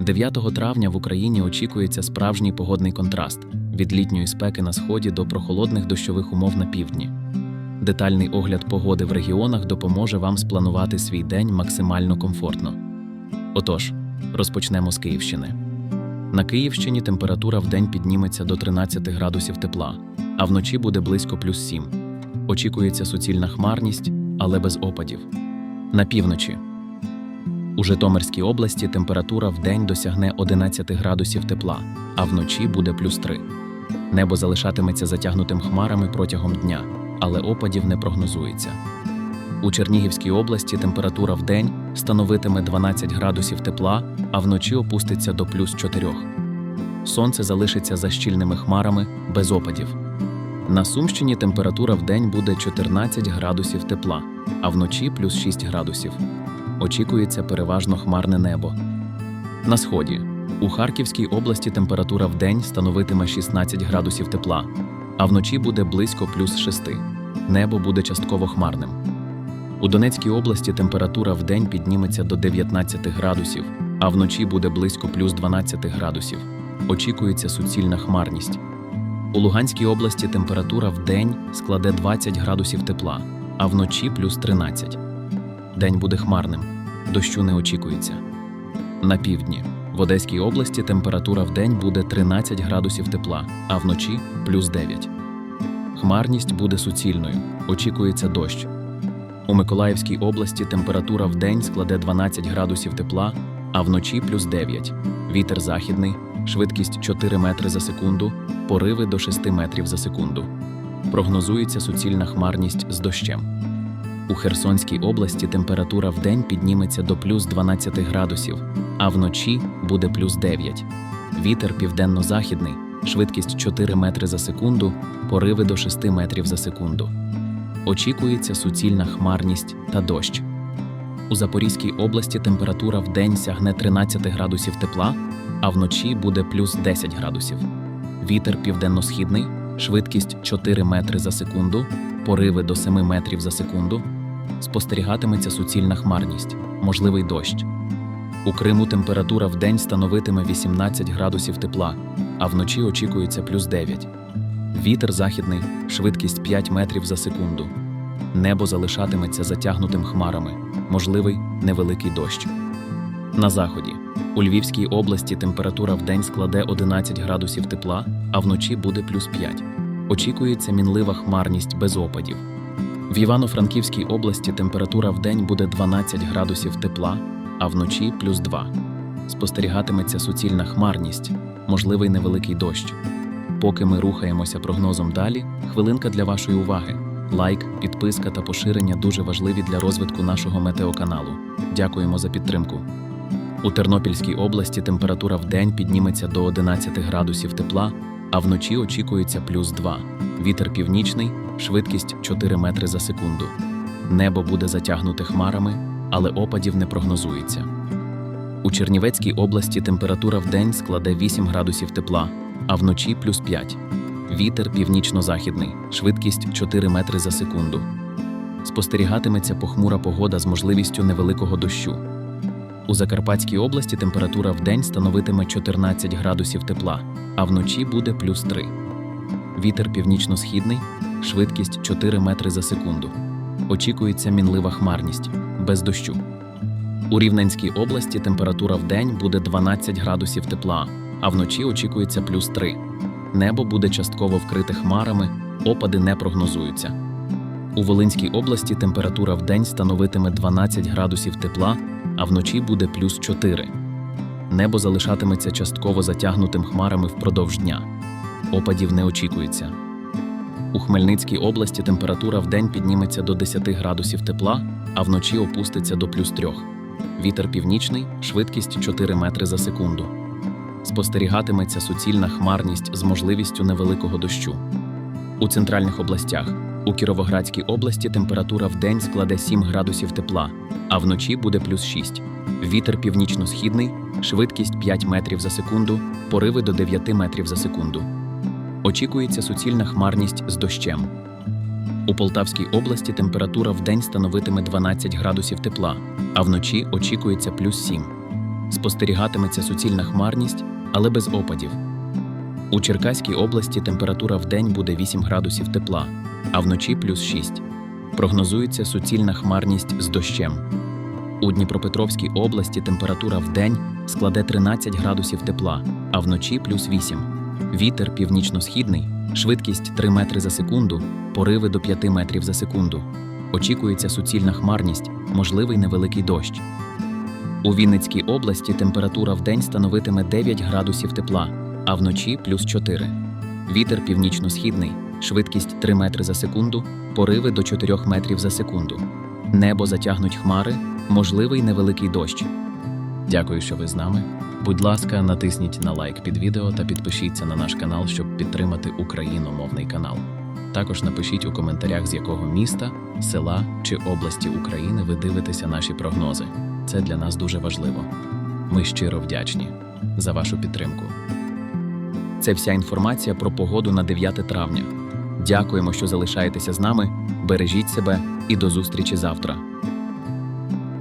9 травня в Україні очікується справжній погодний контраст від літньої спеки на сході до прохолодних дощових умов на півдні. Детальний огляд погоди в регіонах допоможе вам спланувати свій день максимально комфортно. Отож, розпочнемо з Київщини. На Київщині температура в день підніметься до 13 градусів тепла, а вночі буде близько плюс 7. Очікується суцільна хмарність, але без опадів. На півночі. У Житомирській області температура в досягне 11 градусів тепла, а вночі буде плюс 3. Небо залишатиметься затягнутим хмарами протягом дня, але опадів не прогнозується. У Чернігівській області температура в день становитиме 12 градусів тепла, а вночі опуститься до плюс 4. Сонце залишиться за щільними хмарами без опадів. На Сумщині температура в день буде 14 градусів тепла, а вночі плюс 6 градусів. Очікується переважно хмарне небо. На сході у Харківській області температура в день становитиме 16 градусів тепла, а вночі буде близько плюс 6. Небо буде частково хмарним. У Донецькій області температура в день підніметься до 19 градусів, а вночі буде близько плюс 12 градусів. Очікується суцільна хмарність. У Луганській області температура в день складе 20 градусів тепла, а вночі плюс 13. День буде хмарним, дощу не очікується. На півдні в Одеській області температура в день буде 13 градусів тепла, а вночі плюс 9. Хмарність буде суцільною, очікується дощ. У Миколаївській області температура в день складе 12 градусів тепла, а вночі плюс 9. Вітер західний, швидкість 4 метри за секунду, пориви до 6 метрів за секунду. Прогнозується суцільна хмарність з дощем. У Херсонській області температура в день підніметься до плюс 12 градусів, а вночі буде плюс 9. Вітер південно-західний, швидкість 4 метри за секунду, пориви до 6 метрів за секунду. Очікується суцільна хмарність та дощ. У Запорізькій області температура в день сягне 13 градусів тепла, а вночі буде плюс 10 градусів. Вітер південно-східний, швидкість 4 метри за секунду, пориви до 7 метрів за секунду. Спостерігатиметься суцільна хмарність, можливий дощ. У Криму температура в день становитиме 18 градусів тепла, а вночі очікується плюс 9. Вітер західний, швидкість 5 метрів за секунду. Небо залишатиметься затягнутим хмарами, можливий невеликий дощ. На заході у Львівській області температура в день складе 11 градусів тепла, а вночі буде плюс 5. Очікується мінлива хмарність без опадів. В Івано-Франківській області температура в день буде 12 градусів тепла, а вночі плюс 2. Спостерігатиметься суцільна хмарність, можливий невеликий дощ. Поки ми рухаємося прогнозом далі, хвилинка для вашої уваги. Лайк, підписка та поширення дуже важливі для розвитку нашого метеоканалу. Дякуємо за підтримку. У Тернопільській області температура в день підніметься до 11 градусів тепла, а вночі очікується плюс 2. Вітер північний, швидкість 4 метри за секунду. Небо буде затягнуте хмарами, але опадів не прогнозується. У Чернівецькій області температура в день складе 8 градусів тепла, а вночі плюс 5. Вітер північно-західний, швидкість 4 метри за секунду. Спостерігатиметься похмура погода з можливістю невеликого дощу. У Закарпатській області температура в день становитиме 14 градусів тепла, а вночі буде плюс 3. Вітер північно-східний, швидкість 4 метри за секунду. Очікується мінлива хмарність, без дощу. У Рівненській області температура в день буде 12 градусів тепла, а вночі очікується плюс 3. Небо буде частково вкрите хмарами, опади не прогнозуються. У Волинській області температура в день становитиме 12 градусів тепла, а вночі буде плюс 4. Небо залишатиметься частково затягнутим хмарами впродовж дня. Опадів не очікується. У Хмельницькій області температура в день підніметься до 10 градусів тепла, а вночі опуститься до плюс 3. Вітер північний, швидкість 4 метри за секунду. Спостерігатиметься суцільна хмарність з можливістю невеликого дощу. У центральних областях у Кіровоградській області температура в день складе 7 градусів тепла, а вночі буде плюс 6. Вітер північно-східний, швидкість 5 метрів за секунду, пориви до 9 метрів за секунду. Очікується суцільна хмарність з дощем. У Полтавській області температура в день становитиме 12 градусів тепла, а вночі очікується плюс 7. спостерігатиметься суцільна хмарність, але без опадів. У Черкаській області температура в день буде 8 градусів тепла, а вночі плюс 6. Прогнозується суцільна хмарність з дощем. У Дніпропетровській області температура в день складе 13 градусів тепла, а вночі плюс 8. Вітер північно-східний, швидкість 3 метри за секунду, пориви до 5 метрів за секунду. Очікується суцільна хмарність, можливий невеликий дощ. У Вінницькій області температура в день становитиме 9 градусів тепла, а вночі плюс 4. Вітер північно-східний, швидкість 3 метри за секунду, пориви до 4 метрів за секунду. Небо затягнуть хмари, можливий невеликий дощ. Дякую, що ви з нами. Будь ласка, натисніть на лайк під відео та підпишіться на наш канал, щоб підтримати україномовний канал. Також напишіть у коментарях, з якого міста, села чи області України ви дивитеся наші прогнози. Це для нас дуже важливо. Ми щиро вдячні за вашу підтримку. Це вся інформація про погоду на 9 травня. Дякуємо, що залишаєтеся з нами. Бережіть себе і до зустрічі завтра.